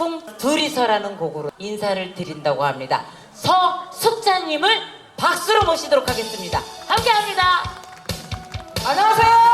짝꿍 둘이서라는 곡으로 인사를 드린다고 합니다. 서숙자님을 박수로 모시도록 하겠습니다. 함께합니다. 안녕하세요.